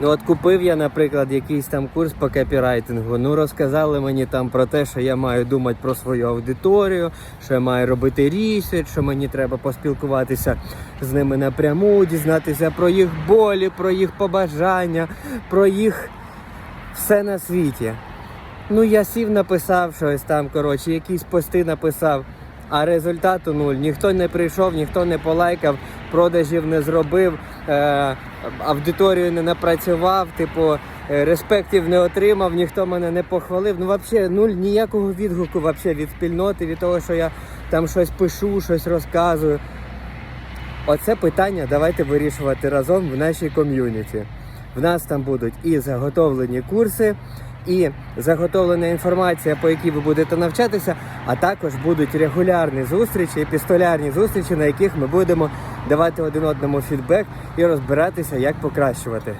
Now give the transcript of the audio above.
Ну от купив я, наприклад, якийсь там курс по копірайтингу. Ну розказали мені там про те, що я маю думати про свою аудиторію, що я маю робити ресерч, що мені треба поспілкуватися з ними напряму, дізнатися про їх болі, про їх побажання, про їх все на світі. Ну я сів, написав щось там, коротше, якісь пости написав. А результату нуль. Ніхто не прийшов, ніхто не полайкав, продажів не зробив, аудиторію не напрацював, типу, е, респектів не отримав, ніхто мене не похвалив. Ну, взагалі, нуль ніякого відгуку вообще від спільноти, від того, що я там щось пишу, щось розказую. Оце питання давайте вирішувати разом в нашій ком'юніті. В нас там будуть і заготовлені курси, і заготовлена інформація, по якій ви будете навчатися, а також будуть регулярні зустрічі, епістолярні зустрічі, на яких ми будемо давати один одному фідбек і розбиратися, як покращувати.